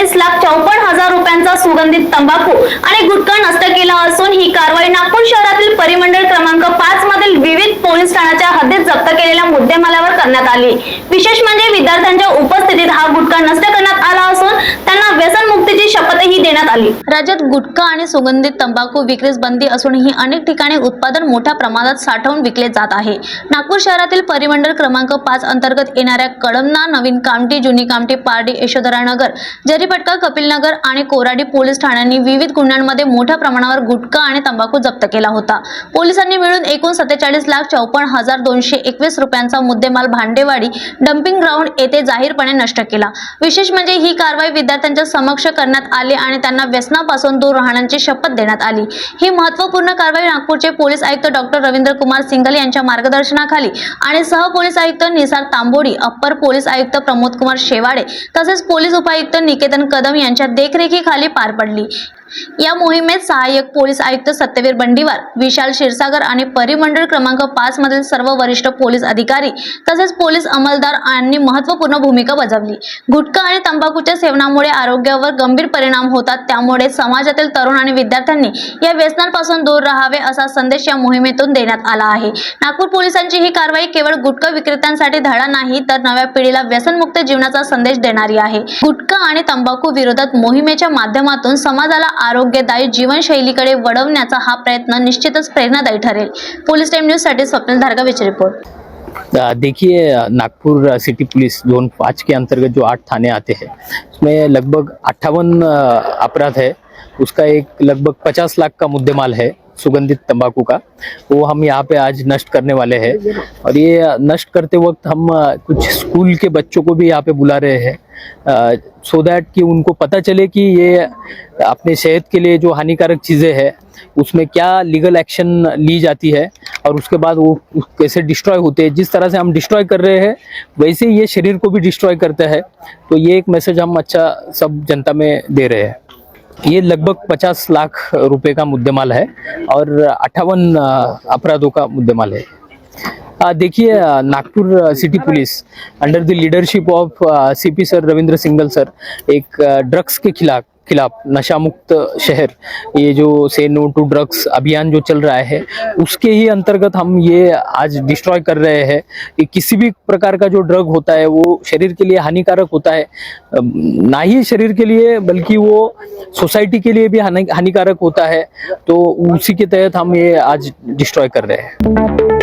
बेचाळीस लाख चौपन्न हजार रुपयांचा सुगंधित तंबाखू आणि गुटखा नष्ट केला असून ही कारवाई नागपूर शहरातील परिमंडळ क्रमांक पाच मधील विविध पोलीस ठाण्याच्या हद्दीत जप्त केलेल्या मुद्देमालावर करण्यात आली. विशेष म्हणजे विद्यार्थ्यांच्या उपस्थितीत हा गुटखा नष्ट करण्यात आला असून आली राज्यात गुटखा आणि सुगंधित तंबाखू विक्रीस बंदी असूनही अनेक ठिकाणी उत्पादन मोठ्या प्रमाणात साठवून विकले जात आहे. नागपूर शहरातील परिमंडळ क्रमांक पाच अंतर्गत येणाऱ्या कडमना नवीन कामटी जुनी कामटी पारडी यशोधरानगर जरीपटका कपिलनगर आणि कोराडी पोलीस ठाण्यांनी विविध गुन्ह्यांमध्ये मोठ्या प्रमाणावर गुटखा आणि तंबाखू जप्त केला होता. पोलिसांनी मिळून एकूण सत्तेचाळीस लाख चौपन्न हजार दोनशे एकवीस रुपयांचा मुद्देमाल भांडेवाडी डम्पिंग ग्राउंड येथे जाहीरपणे नष्ट केला. विशेष म्हणजे ही कारवाई विद्यार्थ्यांच्या समक्ष करण्यात आली आणि त्यांना व्यसनापासून दूर राहण्याची शपथ देण्यात आली. ही महत्त्वपूर्ण कारवाई नागपूरचे पोलीस आयुक्त डॉक्टर रवींद्र कुमार सिंगल यांच्या मार्गदर्शनाखाली आणि सह पोलीस आयुक्त निसार तांबोडी अप्पर पोलीस आयुक्त प्रमोद कुमार शेवाडे तसेच पोलीस उपायुक्त निकेतन कदम यांच्या देखरेखीखाली पार पडली. या मोहिमेत सहाय्यक पोलीस आयुक्त सत्यवीर बंडीवार विशाल क्षीरसागर आणि परिमंडळ क्रमांक पाच मधील सर्व वरिष्ठ पोलीस अधिकारी तसेच पोलीस अंमलदार यांनी महत्त्वपूर्ण भूमिका बजावली. गुटखा आणि तंबाखूच्या सेवनामुळे आरोग्यावर गंभीर परिणाम होतात त्यामुळे समाजातील तरुण आणि विद्यार्थ्यांनी या व्यसनांपासून दूर राहावे असा संदेश या मोहिमेतून देण्यात आला आहे. नागपूर पोलिसांची ही कारवाई केवळ गुटखा विक्रेत्यांसाठी धडा नाही तर नव्या पिढीला व्यसनमुक्त जीवनाचा संदेश देणारी आहे. गुटखा आणि तंबाखू विरोधात मोहिमेच्या माध्यमातून समाजाला आरोग्यदायी जीवनशैलीकडे वळवण्याचा हा प्रयत्न निश्चितच प्रेरणादायी ठरेल. पोलीस टाइम न्यूजसाठी स्वप्नील धारगावीचे रिपोर्ट. देखिए नागपुर सिटी पुलिस जोन पाँच के अंतर्गत जो आठ थाने आते हैं उसमें लगभग अट्ठावन अपराध है। उसका एक लगभग पचास लाख का मुद्देमाल है। सुगंधित तंबाकू का, वो हम यहाँ पे आज नष्ट करने वाले हैं। और ये नष्ट करते वक्त हम कुछ स्कूल के बच्चों को भी यहाँ पे बुला रहे हैं। सो दैट कि उनको पता चले कि ये अपने सेहत के लिए जो हानिकारक चीज़ें हैं, उसमें क्या लीगल एक्शन ली जाती है और उसके बाद वो कैसे डिस्ट्रॉय होते हैं। जिस तरह से हम डिस्ट्रॉय कर रहे हैं, वैसे ही ये शरीर को भी डिस्ट्रॉय करता है। तो ये एक मैसेज हम अच्छा सब जनता में दे रहे हैं। ये लगभग पचास लाख रुपए का मुद्देमाल है और अट्ठावन अपराधों का मुद्देमाल है। देखिए Nagpur city police under the leadership of CP sir Ravindra Singal sir एक ड्रग्स के खिलाफ खिलाफ नशा मुक्त शहर, ये जो से नो टू ड्रग्स अभियान जो चल रहा है, उसके ही अंतर्गत हम ये आज डिस्ट्रॉय कर रहे हैं कि किसी भी प्रकार का जो ड्रग होता है, वो शरीर के लिए हानिकारक होता है। ना ही शरीर के लिए, बल्कि वो सोसाइटी के लिए भी हानिकारक होता है। तो उसी के तहत हम ये आज डिस्ट्रॉय कर रहे हैं।